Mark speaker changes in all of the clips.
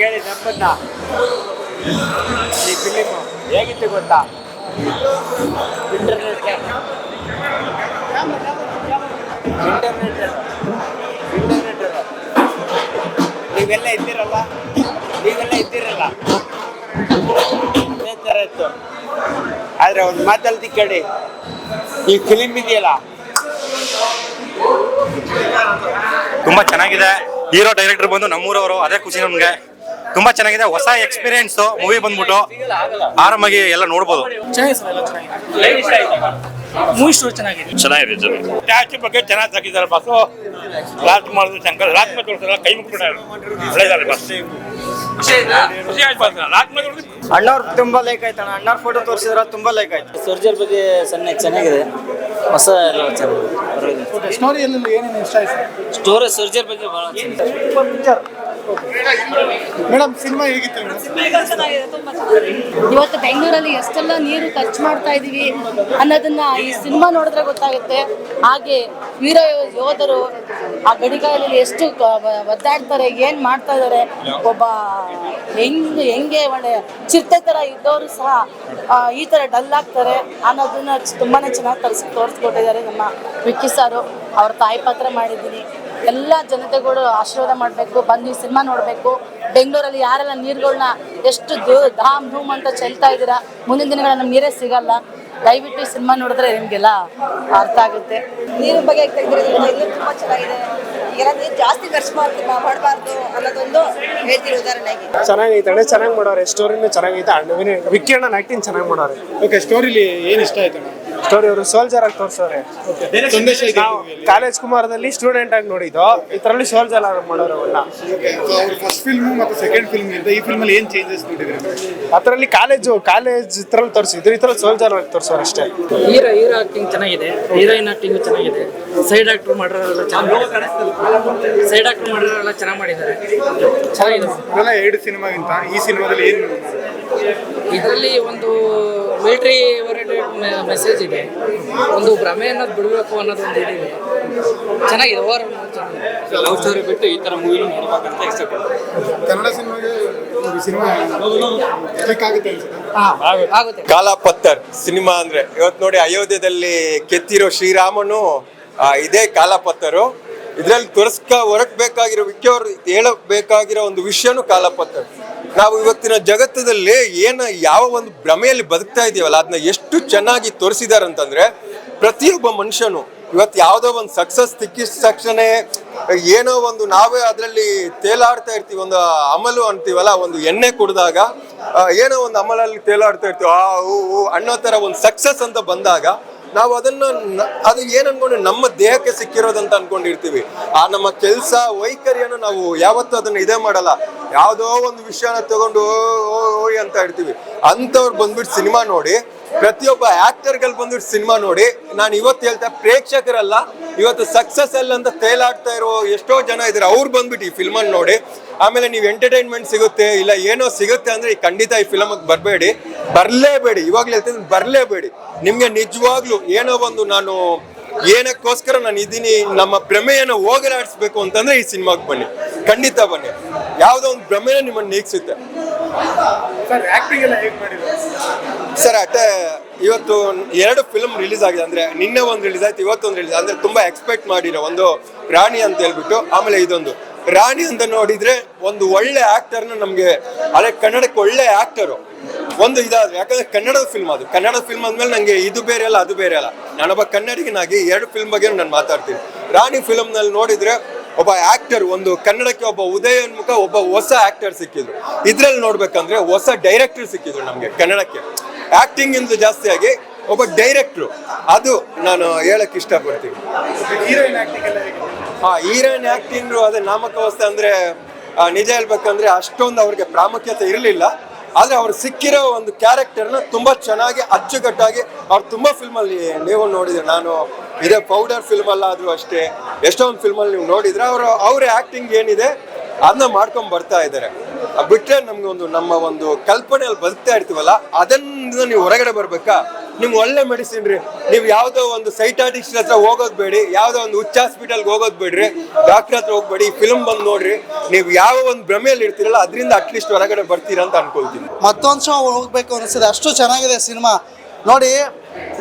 Speaker 1: ಕೇಳಿ ನಮ್ಮನ್ನ. ಈ ಫಿಲಿಮ್ ಹೇಗಿತ್ತು ಗೊತ್ತಾ? ಇಂಟರ್ನೆಟ್ ಇಂಟರ್ನೆಟ್ ಇಂಟರ್ನೆಟ್ ನೀವೆಲ್ಲ ಇದ್ದೀರಲ್ಲ? ನೀವೆಲ್ಲ ಇದ್ದೀರಲ್ಲ? ಅದೇ ಥರ ಇತ್ತು. ಆದರೆ ಒಂದು ಮಾತಲ್ಲಿ ಕೇಳಿ. ಈ ಫಿಲಿಮ್ ಇದೆಯಲ್ಲ?
Speaker 2: ತುಂಬಾ ಚೆನ್ನಾಗಿದೆ. ಹೀರೋ, ಡೈರೆಕ್ಟರ್ ಬಂದು ನಮ್ಮೂರವರು, ಅದೇ ಖುಷಿ ನಮ್ಗೆ. ತುಂಬಾ ಚೆನ್ನಾಗಿದೆ. ಹೊಸ ಎಕ್ಸ್ಪೀರಿಯನ್ಸ್ ಮೂವಿ ಬಂದ್ಬಿಟ್ಟು ಆರಾಮಾಗಿ ಎಲ್ಲ ನೋಡ್ಬೋದು.
Speaker 3: ಚೆನ್ನಾಗಿದೆ ಚೆನ್ನಾಗಿದೆ. ಮೂವಿ ಸ್ಟೋರಿ ಚೆನ್ನಾಗಿದೆ.
Speaker 2: ಚೆನ್ನಾಗಿದೆ
Speaker 4: ಟ್ಯಾಚ್ ಬಗ್ಗೆ ಚೆನ್ನಾಗಿ ತೆಗಿದ್ದಾರೆ ಬಸ್ಸು ಲಾಸ್ಟ್ ಮಾಡಿದ್ರು ಶಂಕರ್. ಕೈ ಮುಟ್ಬಿಟ್ಟಾರೆ ಒಳ್ಳೆದಾರೆ ಬಸ್ ಖುಷಿ ಆಯ್ತು ಬಸ್ ಲಾಸ್ಟ್ ಮೇಲೆ
Speaker 5: ತುಂಬಾ ಲೈಕ್ ಆಯ್ತಣ್ಣ ಅಣ್ಣವ್ರ ಫೋಟೋ ತೋರಿಸಿದ್ರ ತುಂಬಾ ಲೈಕ್ ಆಯ್ತು.
Speaker 6: ಸರ್ಜರ್ ಬಗ್ಗೆ ಸಣ್ಣ ಚೆನ್ನಾಗಿದೆ. ಹೊಸ ಎಲ್ಲ ಚೆನ್ನಾಗಿದೆ
Speaker 3: ಸ್ಟೋರಿ ಏನೇನು ಇಷ್ಟ ಆಯ್ತು?
Speaker 6: ಸ್ಟೋರೇಜ್ ಸರ್ಜರ್ ಬಗ್ಗೆ ಬಹಳ ಚೆನ್ನಾಗಿದೆ
Speaker 3: ಮೇಡಮ್, ಸಿನಿಮಾ ಹೇಗಿತ್ತು
Speaker 7: ಇವತ್ತು ಬೆಂಗಳೂರಲ್ಲಿ ಎಷ್ಟೆಲ್ಲ ನೀರು ಖರ್ಚು ಮಾಡ್ತಾ ಇದೀವಿ ಅನ್ನೋದನ್ನ ಈ ಸಿನಿಮಾ ನೋಡಿದ್ರೆ ಗೊತ್ತಾಗುತ್ತೆ. ಹಾಗೆ ವೀರ ಯೋಧರು ಆ ಗಡಿಗಾಲದಲ್ಲಿ ಎಷ್ಟು ಒದ್ದಾಡ್ತಾರೆ, ಏನ್ ಮಾಡ್ತಾ ಇದ್ದಾರೆ ಒಬ್ಬ ಹೆಂಗ್, ಹೆಂಗೆ ಒಳ್ಳೆ ಚಿರತೆ ತರ ಇದ್ದವರು ಸಹ ಈ ತರ ಡಲ್ ಆಗ್ತಾರೆ ಅನ್ನೋದನ್ನ ತುಂಬಾನೇ ಚೆನ್ನಾಗಿ ತರಿಸಿ, ತೋರಿಸ್ಕೊಟ್ಟಿದ್ದಾರೆ ನಮ್ಮ ವಿಕ್ಕಿ ಸಾರು. ಅವ್ರ ತಾಯಿ ಪಾತ್ರ ಮಾಡಿದ್ದೀನಿ. ಎಲ್ಲ ಜನತೆಗಳು ಆಶೀರ್ವಾದ ಮಾಡಬೇಕು ಬಂದು ಸಿನಿಮಾ ನೋಡಬೇಕು. ಬೆಂಗಳೂರಲ್ಲಿ ಯಾರೆಲ್ಲ ನೀರುಗಳನ್ನ ಎಷ್ಟು ದೂ ಧಾಮ್ ಧೂಮ್ ಅಂತ ಚೆಲ್ತಾ ಇದ್ದೀರಾ ಮುಂದಿನ ದಿನಗಳಲ್ಲಿ ನಮ್ಗೆ ನೀರೇ ಸಿಗಲ್ಲ. ದಯವಿಟ್ಟು ಈ ಸಿನಿಮಾ ನೋಡಿದ್ರೆ ನಿಮಗೆಲ್ಲ ಅರ್ಥ ಆಗುತ್ತೆ.
Speaker 8: ನೀರಿನ ಬಗ್ಗೆ ತೆಗೆದಿರೋದ್ರಿಂದ ತುಂಬ ಚೆನ್ನಾಗಿದೆ. ಈಗೆಲ್ಲ ನೀರು ಜಾಸ್ತಿ ಖರ್ಚು ಮಾಡ್ತೀವಿ ಮಾಡಬಾರ್ದು ಅನ್ನೋದೊಂದು ಹೇಳ್ತೀನಿ ಉದಾಹರಣೆಗೆ.
Speaker 5: ಚೆನ್ನಾಗೈತೆ ಅಣ್ಣ ಚೆನ್ನಾಗಿ ಮಾಡೋರೆ. ಸ್ಟೋರಿನೂ ಚೆನ್ನಾಗೈತೆ. ವಿಕಿರಣ ಅಣ್ಣನ ಚೆನ್ನಾಗಿ ಮಾಡೋರೆ.
Speaker 3: ಓಕೆ ಸ್ಟೋರಿಲಿ ಏನು ಇಷ್ಟ ಆಯ್ತು
Speaker 5: ಸ್ಟೋರಿ ಅವರು ಸೋಲ್ಜರ್ ಆಗಿ ತೋರ್ಸೋರೆ
Speaker 3: ಸಂದೇಶ ಇದೆ
Speaker 5: ನಾವು ಕಾಲೇಜ್ ಕುಮಾರದಲ್ಲಿ ಸ್ಟೂಡೆಂಟ್ ಆಗಿ ನೋಡಿದ್ದು. ಇದರಲ್ಲಿ ಸೋಲ್ಜರ್ ಆಗಿ ಮಾಡೋರು ಅವ್ರನ್ನ.
Speaker 3: ಅವ್ರ ಫಸ್ಟ್ ಫಿಲ್ಮ್ ಮತ್ತು ಸೆಕೆಂಡ್ ಫಿಲ್ಮ್ ಇಂದ ಈ ಫಿಲ್ಮಲ್ಲಿ ಏನು ಚೇಂಜಸ್ ನೋಡಿದ್ರಿ?
Speaker 5: ಅದರಲ್ಲಿ ಕಾಲೇಜು ಕಾಲೇಜ್ ಇದ್ರಲ್ಲಿ ತೋರಿಸಿದ್ರು ಇದ್ರಲ್ಲಿ ಸೋಲ್ಜರ್ ಆಗಿ ತೋರಿಸೋರು ಅಷ್ಟೇ.
Speaker 6: ಹೀರೋ ಹೀರೋ ಆಕ್ಟಿಂಗ್ ಚೆನ್ನಾಗಿದೆ ಹೀರೋಯಿನ್ ಆಕ್ಟಿಂಗ್ ಚೆನ್ನಾಗಿದೆ. ಸೈಡ್ ಆಕ್ಟರ್ ಮಾಡಿರೋರೆಲ್ಲ ಚೆನ್ನಾಗಿ ಸೈಡ್ ಆಕ್ಟರ್ ಮಾಡಿರೋರೆಲ್ಲ ಚೆನ್ನಾಗಿ ಮಾಡಿದ್ದಾರೆ. ಚೆನ್ನಾಗಿದೆ
Speaker 3: ಎರಡು ಸಿನಿಮಾಗಿಂತ ಈ ಸಿನಿಮಾದಲ್ಲಿ ಏನು
Speaker 6: ಇದರಲ್ಲಿ ಒಂದು ಮಿಲಿಟ್ರಿ ಓರಿಯೆಂಟೆಡ್ ಮೆಸೇಜ್ ಇದೆ. ಒಂದು ಭ್ರಮೆ ಅನ್ನೋದು ಬಿಡಬೇಕು ಅನ್ನೋದು ಒಂದು ಇದೆ ಚೆನ್ನಾಗಿದೆ ಓವರ್ ಚೆನ್ನಾಗಿದೆ. ಲವ್ ಸ್ಟೋರಿ ಬಿಟ್ಟು ಈ ಥರ ಮೂವಿ ನೋಡ್ಬೇಕಂತ ಇಷ್ಟಪಡ್ತೀನಿ.
Speaker 3: ಕನ್ನಡ ಸಿನಿಮಾಗೆ ಕಾಲಪತ್ತರ್ ಸಿನಿಮಾ ಕ್ಲಿಕ್ ಆಗುತ್ತೆ
Speaker 6: ಆಗುತ್ತೆ.
Speaker 9: ಕಾಲಾಪತ್ತರ್ ಸಿನಿಮಾ ಅಂದ್ರೆ ಇವತ್ತು ನೋಡಿ ಅಯೋಧ್ಯೆಯಲ್ಲಿ ಕೆತ್ತಿರೋ ಶ್ರೀರಾಮನು ಆ, ಇದೇ ಕಾಲಪತ್ತರು ಇದ್ರಲ್ಲಿ ತೋರಿಸ್ಕ ಹೊರಟ್ಬೇಕಾಗಿರೋ ಬೇಕಾಗಿರೋ ಅವರು ಹೇಳಬೇಕಾಗಿರೋ ಒಂದು ವಿಷಯನು ಕಾಲಾಪತ್ತರ್ ನಾವು ಇವತ್ತಿನ ಜಗತ್ತದಲ್ಲಿ ಏನ ಯಾವ ಒಂದು ಭ್ರಮೆಯಲ್ಲಿ ಬದುಕ್ತಾ ಇದೀವಲ್ಲ ಅದನ್ನ ಎಷ್ಟು ಚೆನ್ನಾಗಿ ತೋರಿಸಿದ್ದಾರೆ ಅಂತಂದ್ರೆ ಪ್ರತಿಯೊಬ್ಬ ಮನುಷ್ಯನು ಇವತ್ತು ಯಾವುದೋ ಒಂದು ಸಕ್ಸಸ್ ತಿಕ್ಕಿಸ್ ತಕ್ಷಣ ಏನೋ ಒಂದು ನಾವೇ ಅದರಲ್ಲಿ ತೇಲಾಡ್ತಾ ಇರ್ತೀವಿ, ಒಂದು ಅಮಲು ಅಂತೀವಲ್ಲ, ಒಂದು ಎಣ್ಣೆ ಕುಡಿದಾಗ ಏನೋ ಒಂದು ಅಮಲಲ್ಲಿ ತೇಲಾಡ್ತಾ ಇರ್ತೀವಿ, ಆ, ಹೂ ಅನ್ನೋ ಥರ ಒಂದು ಸಕ್ಸಸ್ ಅಂತ ಬಂದಾಗ, ನಾವು ಅದನ್ನ ಅದು ಏನ್ ನಮ್ಮ ದೇಹಕ್ಕೆ ಸಿಕ್ಕಿರೋದಂತ ಅನ್ಕೊಂಡಿರ್ತೀವಿ. ಆ, ನಮ್ಮ ಕೆಲಸ, ವೈಖರಿಯನ್ನು ನಾವು ಯಾವತ್ತೂ ಅದನ್ನ ಇದೇ ಮಾಡಲ್ಲ. ಯಾವುದೋ ಒಂದು ವಿಷಯನ ತಗೊಂಡು ಹೋಗಿ ಅಂತ ಇರ್ತೀವಿ ಅಂಥವ್ರು ಬಂದ್ಬಿಟ್ಟು ಸಿನಿಮಾ ನೋಡಿ, ಪ್ರತಿಯೊಬ್ಬ ಆಕ್ಟರ್ಗಳು ಬಂದ್ಬಿಟ್ಟು ಸಿನಿಮಾ ನೋಡಿ, ನಾನು ಇವತ್ತು ಹೇಳ್ತಾ ಪ್ರೇಕ್ಷಕರಲ್ಲ, ಇವತ್ತು ಸಕ್ಸಸ್ ಅಲ್ಲ ಅಂತ ತೇಲಾಡ್ತಾ ಇರೋ ಎಷ್ಟೋ ಜನ ಇದ್ದಾರೆ ಅವ್ರು ಬಂದ್ಬಿಟ್ಟು ಈ ಫಿಲ್ಮನ್ನು ನೋಡಿ, ಆಮೇಲೆ ನೀವು ಎಂಟರ್ಟೈನ್ಮೆಂಟ್ ಸಿಗುತ್ತೆ, ಇಲ್ಲ ಏನೋ ಸಿಗುತ್ತೆ ಅಂದ್ರೆ ಈ ಖಂಡಿತ ಈ ಫಿಲಮ್ಗೆ ಬರಬೇಡಿ. ಬರಲೇಬೇಡಿ, ಇವಾಗಲೇ ಹೇಳ್ತೀನಿ, ಬರಲೇಬೇಡಿ. ನಿಮಗೆ ನಿಜವಾಗ್ಲೂ ಏನೋ ಒಂದು ನಾನು ಏನಕ್ಕೋಸ್ಕರ ನಾನು ಇದ್ದೀನಿ ನಮ್ಮ ಪ್ರಮೇಯನ ಹೋಗಲಾಡಿಸ್ಬೇಕು ಅಂತಂದ್ರೆ ಈ ಸಿನಿಮಾಗೆ ಬನ್ನಿ. ಖಂಡಿತ ಬನ್ನಿ. ಯಾವುದೋ ಒಂದು ಭ್ರಮೆನ ನಿಮ್ಮನ್ನು ನೀಗಿಸುತ್ತೆ.
Speaker 3: ಸರ್ ಆಕ್ಟಿಂಗ್ ಎಲ್ಲ ಹೇಗೆ ಮಾಡಿದ್ರು
Speaker 9: ಸರ್ ಅಟ್ಟೆ ಇವತ್ತು ಎರಡು ಫಿಲ್ಮ್ ರಿಲೀಸ್ ಆಗಿದೆ. ಅಂದ್ರೆ ನಿನ್ನೆ ಒಂದು ರಿಲೀಸ್ ಆಯ್ತು ಇವತ್ತೊಂದು ರಿಲೀಸ್ ಅಂದ್ರೆ ತುಂಬಾ ಎಕ್ಸ್ಪೆಕ್ಟ್ ಮಾಡಿರೋ ಒಂದು ರಾಣಿ ಅಂತ ಹೇಳ್ಬಿಟ್ಟು ಆಮೇಲೆ ಇದೊಂದು. ರಾಣಿ ಅಂತ ನೋಡಿದ್ರೆ ಒಂದು ಒಳ್ಳೆ ಆಕ್ಟರ್ನ ನಮ್ಗೆ ಅದೇ ಕನ್ನಡಕ್ಕೆ ಒಳ್ಳೆ ಆಕ್ಟರು ಒಂದು ಇದಾದ್ರೆ ಯಾಕಂದ್ರೆ ಕನ್ನಡದ ಫಿಲ್ಮ್ ಅದು. ಕನ್ನಡದ ಫಿಲ್ಮ್ ಅಂದ್ಮೇಲೆ ನಂಗೆ ಇದು ಬೇರೆ ಅಲ್ಲ ಅದು ಬೇರೆ ಅಲ್ಲ. ನಾನೊಬ್ಬ ಕನ್ನಡಿಗನಾಗಿ ಎರಡು ಫಿಲ್ಮ್ ಬಗ್ಗೆ ನಾನು ಮಾತಾಡ್ತೀನಿ. ರಾಣಿ ಫಿಲ್ಮ್ನಲ್ಲಿ ನೋಡಿದ್ರೆ ಒಬ್ಬ ಆಕ್ಟರ್ ಒಂದು ಕನ್ನಡಕ್ಕೆ ಒಬ್ಬ ಉದಯೋನ್ಮುಖ ಒಬ್ಬ ಹೊಸ ಆಕ್ಟರ್ ಸಿಕ್ಕಿದ್ರು. ಇದ್ರಲ್ಲಿ ನೋಡ್ಬೇಕಂದ್ರೆ ಹೊಸ ಡೈರೆಕ್ಟರ್ ಸಿಕ್ಕಿದ್ರು ನಮ್ಗೆ ಕನ್ನಡಕ್ಕೆ. ಆಕ್ಟಿಂಗ್ ಇಂದ ಜಾಸ್ತಿಯಾಗಿ ಒಬ್ಬ ಡೈರೆಕ್ಟ್ರು ಅದು ನಾನು ಹೇಳಕ್ ಇಷ್ಟಪಡ್ತೀನಿ. ಹಾ ಹೀರೋಯಿನ್ ಆಕ್ಟಿಂಗ್ ಅದೇ ನಾಮಕವಸ್ಥೆ ಅಂದ್ರೆ ನಿಜ ಹೇಳ್ಬೇಕಂದ್ರೆ ಅಷ್ಟೊಂದು ಅವ್ರಿಗೆ ಪ್ರಾಮುಖ್ಯತೆ ಇರಲಿಲ್ಲ. ಆದ್ರೆ ಅವ್ರು ಸಿಕ್ಕಿರೋ ಒಂದು ಕ್ಯಾರೆಕ್ಟರ್ನ ತುಂಬಾ ಚೆನ್ನಾಗಿ ಅಚ್ಚುಕಟ್ಟಾಗಿ ಅವ್ರು ತುಂಬಾ ಫಿಲ್ಮಲ್ಲಿ ನೀವು ನೋಡಿದ್ರೆ ನಾನು ಇದೇ ಪೌಡರ್ ಫಿಲ್ಮ್ ಅಲ್ಲಾದ್ರೂ ಅಷ್ಟೇ ಎಷ್ಟೊಂದು ಫಿಲ್ಮಲ್ಲಿ ನೀವು ನೋಡಿದ್ರೆ ಅವರು ಅವ್ರ ಆ್ಯಕ್ಟಿಂಗ್ ಏನಿದೆ ಅದನ್ನ ಮಾಡ್ಕೊಂಡು ಬರ್ತಾ ಇದ್ದಾರೆ ಬಿಟ್ಟರೆ ನಮ್ಗೆ ಒಂದು ನಮ್ಮ ಒಂದು ಕಲ್ಪನೆಯಲ್ಲಿ ಬದುಕ್ತಾ ಇರ್ತೀವಲ್ಲ, ಅದನ್ನ ನೀವು ಹೊರಗಡೆ ಬರ್ಬೇಕಾ? ನಿಮ್ಗೆ ಒಳ್ಳೆ ಮೆಡಿಸಿನ್ ರೀ. ನೀವು ಯಾವುದೋ ಒಂದು ಸೈಟಾಟಿಸ್ಟ್ ಹತ್ರ ಹೋಗೋದು ಬೇಡಿ, ಯಾವುದೋ ಒಂದು ಉಚ್ಚ ಹಾಸ್ಪಿಟಲ್ಗೆ ಹೋಗೋದು ಬೇಡ್ರಿ ಡಾಕ್ಟರ್ ಹತ್ರ ಹೋಗ್ಬೇಡಿ ಫಿಲ್ಮ್ ಬಂದು ನೋಡ್ರಿ, ನೀವು ಯಾವ ಒಂದು ಭ್ರಮೆಯಲ್ಲಿ ಇರ್ತೀರಲ್ಲ, ಅದರಿಂದ ಅಟ್ಲೀಸ್ಟ್ ಹೊರಗಡೆ ಬರ್ತೀರಾ ಅಂತ ಅನ್ಕೊಳ್ತೀನಿ.
Speaker 10: ಮತ್ತೊಂದು ಶೋ ಹೋಗ್ಬೇಕು ಅನಿಸಿದೆ ಅಷ್ಟು ಚೆನ್ನಾಗಿದೆ ಸಿನಿಮಾ. ನೋಡಿ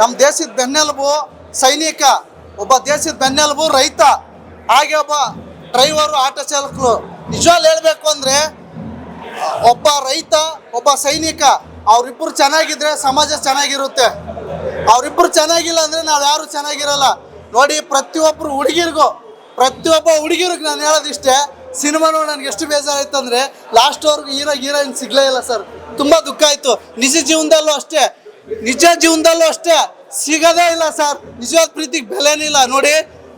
Speaker 10: ನಮ್ಮ ದೇಶದ ಬೆನ್ನೆಲುಬು ಸೈನಿಕ. ಒಬ್ಬ ದೇಶದ ಬೆನ್ನೆಲುಬು ರೈತ. ಹಾಗೆ ಒಬ್ಬ ಡ್ರೈವರು ಆಟೋ ಚಾಲಕರು ನಿಜವಾಗ್ಲು ಹೇಳ್ಬೇಕು ಅಂದರೆ, ಒಬ್ಬ ರೈತ, ಒಬ್ಬ ಸೈನಿಕ ಅವರಿಬ್ಬರು ಚೆನ್ನಾಗಿದ್ರೆ ಸಮಾಜ ಚೆನ್ನಾಗಿರುತ್ತೆ. ಅವರಿಬ್ಬರು ಚೆನ್ನಾಗಿಲ್ಲ ಅಂದರೆ ನಾವು ಯಾರು ಚೆನ್ನಾಗಿರಲ್ಲ. ನೋಡಿ ಪ್ರತಿಯೊಬ್ಬರು ಹುಡುಗಿರಿಗೂ, ಪ್ರತಿಯೊಬ್ಬ ಹುಡುಗಿರಿಗೆ ನಾನು ಹೇಳೋದಿಷ್ಟೇ, ಸಿನಿಮಾ ನೋಡಿ ನನಗೆ ಎಷ್ಟು ಬೇಜಾರಾಯ್ತು ಅಂದರೆ ಲಾಸ್ಟ್ವರೆಗೂ ಹೀರೋ, ಹೀರೋಯಿನ್ ಸಿಗಲೇ ಇಲ್ಲ ಸರ್. ತುಂಬ ದುಃಖ ಆಯಿತು. ನಿಜ ಜೀವನದಲ್ಲೂ ಅಷ್ಟೇ. ನಿಜ ಜೀವನದಲ್ಲೂ ಅಷ್ಟೇ. ಸಿಗೋದೇ ಇಲ್ಲ ಸರ್. ನಿಜವಾದ ಪ್ರೀತಿಗೆ ಬೆಲೆನೇ ಇಲ್ಲ. ನೋಡಿ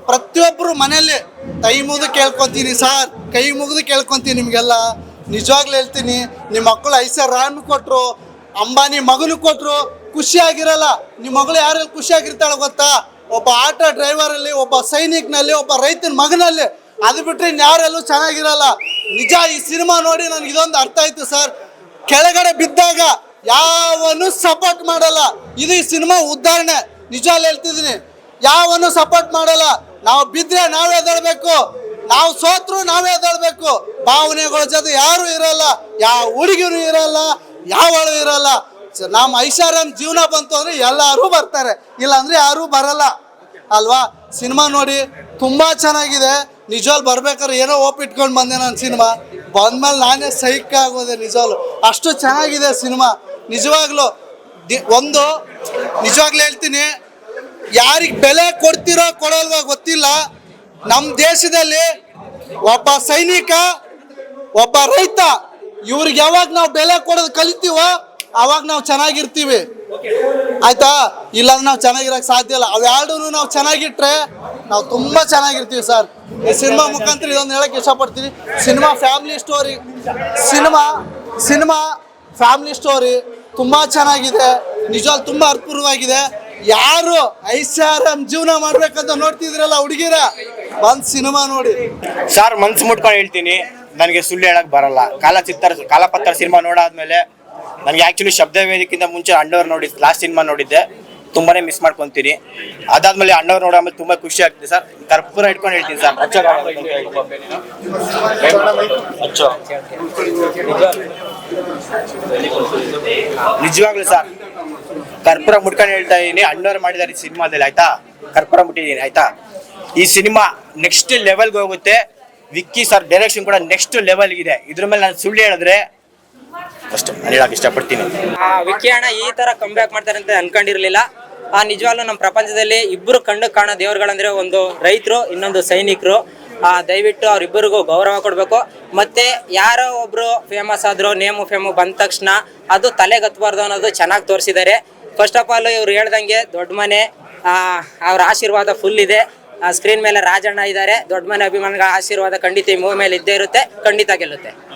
Speaker 10: ಪ್ರತಿಯೊಬ್ಬರು ಮನೆಯಲ್ಲಿ ಕೈ ಮುಗಿದು ಕೇಳ್ಕೊತೀನಿ ಸರ್. ಕೈ ಮುಗಿದು ಕೇಳ್ಕೊತೀನಿ ನಿಮಗೆಲ್ಲ. ನಿಜವಾಗ್ಲೂ ಹೇಳ್ತೀನಿ ನಿಮ್ಮ ಮಕ್ಕಳು ಐಶ್ವರ್ಯನು ಕೊಟ್ಟರು ಅಂಬಾನಿ ಮಗನು ಕೊಟ್ಟರು ಖುಷಿಯಾಗಿರಲ್ಲ ನಿಮ್ಮ ಮಗಳು ಯಾರಲ್ಲಿ ಖುಷಿಯಾಗಿರ್ತಾಳೆ ಗೊತ್ತಾ? ಒಬ್ಬ ಆಟೋ ಡ್ರೈವರಲ್ಲಿ ಒಬ್ಬ ಸೈನಿಕ್ನಲ್ಲಿ, ಒಬ್ಬ ರೈತನ ಮಗನಲ್ಲಿ. ಅದು ಬಿಟ್ಟರೆ ಇನ್ಯಾರೆಲ್ಲೂ ಚೆನ್ನಾಗಿರಲ್ಲ. ನಿಜ, ಈ ಸಿನಿಮಾ ನೋಡಿ ನನಗೆ ಇದೊಂದು ಅರ್ಥ ಆಯ್ತು ಸರ್. ಕೆಳಗಡೆ ಬಿದ್ದಾಗ ಯಾವನು ಸಪೋರ್ಟ್ ಮಾಡಲ್ಲ. ಇದು ಈ ಸಿನಿಮಾ ಉದಾಹರಣೆ ನಿಜವಾಗ್ಲು ಹೇಳ್ತಿದ್ದೀನಿ. ಯಾವನು ಸಪೋರ್ಟ್ ಮಾಡಲ್ಲ. ನಾವು ಬಿದ್ರೆ ನಾವೇ ಎದ್ದೇಳ್ಬೇಕು. ನಾವು ಸೋತ್ರು ನಾವೇ ಎದ್ದೇಳ್ಬೇಕು. ಭಾವನೆಗಳ ಜೊತೆ ಯಾರು ಇರಲ್ಲ. ಯಾವ ಹುಡುಗಿನೂ ಇರಲ್ಲ ಯಾವಳು ಇರಲ್ಲ. ನಮ್ಮ ಐಷಾರಾಮ್ ಜೀವನ ಬಂತು ಅಂದ್ರೆ ಎಲ್ಲರೂ ಬರ್ತಾರೆ. ಇಲ್ಲಾಂದ್ರೆ ಯಾರೂ ಬರಲ್ಲ. ಅಲ್ವಾ? ಸಿನಿಮಾ ನೋಡಿ, ತುಂಬಾ ಚೆನ್ನಾಗಿದೆ. ನಿಜವಾಲ್ ಬರ್ಬೇಕಾದ್ರೆ ಏನೋ ಓಪ್ ಇಟ್ಕೊಂಡು ಬಂದೆ ನಾನು ಸಿನಿಮಾ. ಬಂದ್ಮೇಲೆ ನಾನೇ ಸೈಕ್ ಆಗೋದೆ ನಿಜವಾಗ್ಲು. ಅಷ್ಟು ಚೆನ್ನಾಗಿದೆ ಸಿನಿಮಾ. ನಿಜವಾಗ್ಲು ಒಂದು, ನಿಜವಾಗ್ಲೂ ಹೇಳ್ತೀನಿ, ಯಾರಿಗೆ ಬೆಲೆ ಕೊಡ್ತಿರೋ ಕೊಡಲ್ವಾ ಗೊತ್ತಿಲ್ಲ. ನಮ್ಮ ದೇಶದಲ್ಲಿ ಒಬ್ಬ ಸೈನಿಕ, ಒಬ್ಬ ರೈತ, ಇವ್ರಿಗೆ ಯಾವಾಗ ನಾವು ಬೆಲೆ ಕೊಡೋದು ಕಲಿತೀವೋ ಅವಾಗ ನಾವು ಚೆನ್ನಾಗಿರ್ತೀವಿ. ಆಯ್ತಾ? ಇಲ್ಲಾಂದ್ರೆ ನಾವು ಚೆನ್ನಾಗಿರಕ್ ಸಾಧ್ಯ ಇಲ್ಲ. ಅವೆರಡೂ ನಾವು ಚೆನ್ನಾಗಿಟ್ರೆ ನಾವು ತುಂಬಾ ಚೆನ್ನಾಗಿರ್ತೀವಿ ಸರ್. ಈ ಸಿನಿಮಾ ಮುಖಾಂತರ ಇದೊಂದು ಹೇಳಕ್ ಇಷ್ಟಪಡ್ತೀನಿ. Cinema family story cinema cinema family story ತುಂಬಾ ಚೆನ್ನಾಗಿದೆ ನಿಜವಾಗ್ ತುಂಬಾ ಅರ್ಥಪೂರ್ವವಾಗಿದೆ ಯಾರು ಐಷಾರಾಮ್ ಜೀವನ ಮಾಡ್ಬೇಕಂತ ನೋಡ್ತಿದ್ರಲ್ಲ ಹುಡುಗಿರ ಬಂದ್ ಸಿನಿಮಾ ನೋಡಿ
Speaker 1: ಸರ್ ಮನ್ಸು ಮುಟ್ಕೊಂಡು ಹೇಳ್ತೀನಿ ನನಗೆ ಸುಳ್ಳು ಹೇಳಕ್ ಬರಲ್ಲ ಕಾಲ ಚಿತ್ತರ ಕಾಲಪತ್ರ ಸಿನಿಮಾ ನೋಡಾದ್ಮೇಲೆ ನನಗೆ ಆಕ್ಚುಲಿ ಶಬ್ದ ವೇದಿಕಿಂತ ಮುಂಚೆ ಅಣ್ಣವ್ರು ನೋಡಿ ಲಾಸ್ಟ್ ಸಿನಿಮಾ ನೋಡಿದ್ದೆ ತುಂಬಾನೇ ಮಿಸ್ ಮಾಡ್ಕೊಂತೀನಿ ಅದಾದ್ಮೇಲೆ ಅಣ್ಣವ್ರು ನೋಡಾದ್ಮೇಲೆ ತುಂಬಾ ಖುಷಿ ಆಗ್ತಿದೆ ಸರ್ ಕರ್ಪೂರ ಇಟ್ಕೊಂಡು ಹೇಳ್ತೀನಿ ಸರ್ ಅಚ್ಚ ಅಚ್ಚ ನಿಜವಾಗ್ಲೂ ಸರ್. ಕರ್ಪೂರ ಮುಟ್ಕೊಂಡು ಹೇಳ್ತಾ ಇದೀನಿ. ಅಣ್ಣವ್ರು ಮಾಡಿದ್ದಾರೆ ಈ ಸಿನಿಮಾದಲ್ಲಿ, ಆಯ್ತಾ? ಕರ್ಪೂರ ಮುಟ್ಟಿದ್ದೀನಿ, ಆಯ್ತಾ? ಈ ಸಿನಿಮಾ ನೆಕ್ಸ್ಟ್ ಲೆವೆಲ್ಗೆ ಹೋಗುತ್ತೆ. ವಿಕ್ಕಿ ಸರ್ ಡೈರೆಕ್ಷನ್ ಕೂಡ ನೆಕ್ಸ್ಟ್ ಲೆವೆಲ್ ಇದೆ ಇದ್ರ ಮೇಲೆ ನಾನು ಸುಳ್ಳು ಹೇಳಿದ್ರೆ ಅಷ್ಟೇ ನಾನು ಹೇಳಕ್ ಇಷ್ಟಪಡ್ತೀನಿ.
Speaker 6: ವಿಕ್ಕಿ ಅಣ್ಣ ಈ ತರ ಬ್ಯಾಕ್ ಮಾಡ್ತಾರೆ ಅಂತ ಅನ್ಕೊಂಡಿರ್ಲಿಲ್ಲ. ಆ, ನಿಜವಾಗ್ಲೂ ನಮ್ಮ ಪ್ರಪಂಚದಲ್ಲಿ ಇಬ್ಬರು ಕಣ್ಣು ಕಾಣೋ ದೇವರುಗಳಂದ್ರೆ ಒಂದು ರೈತರು, ಇನ್ನೊಂದು ಸೈನಿಕರು. ದಯವಿಟ್ಟು ಅವ್ರಿಬ್ಬರಿಗೂ ಗೌರವ ಕೊಡಬೇಕು. ಮತ್ತೆ ಯಾರೋ ಒಬ್ರು ಫೇಮಸ್ ಆದ್ರು ನೇಮು ಫೇಮು ಬಂದ ತಕ್ಷಣ ಅದು ತಲೆಗತ್ಬಾರ್ದು ಅನ್ನೋದು ಚೆನ್ನಾಗಿ ತೋರಿಸಿದ್ದಾರೆ. ಫಸ್ಟ್ ಆಫ್ ಆಲ್ ಇವ್ರು ಹೇಳ್ದಂಗೆ ದೊಡ್ಡ ಮನೆ ಆ, ಅವ್ರ ಆಶೀರ್ವಾದ ಫುಲ್ ಇದೆ. ಸ್ಕ್ರೀನ್ ಮೇಲೆ ರಾಜಣ್ಣ ಇದ್ದಾರೆ. ದೊಡ್ಡ ಮನೆ ಅಭಿಮಾನಿಗಳ ಆಶೀರ್ವಾದ ಖಂಡಿತ ಈ ಮೂವಿ ಮೇಲೆ ಇದ್ದೇ ಇರುತ್ತೆ ಖಂಡಿತ ಗೆಲ್ಲುತ್ತೆ.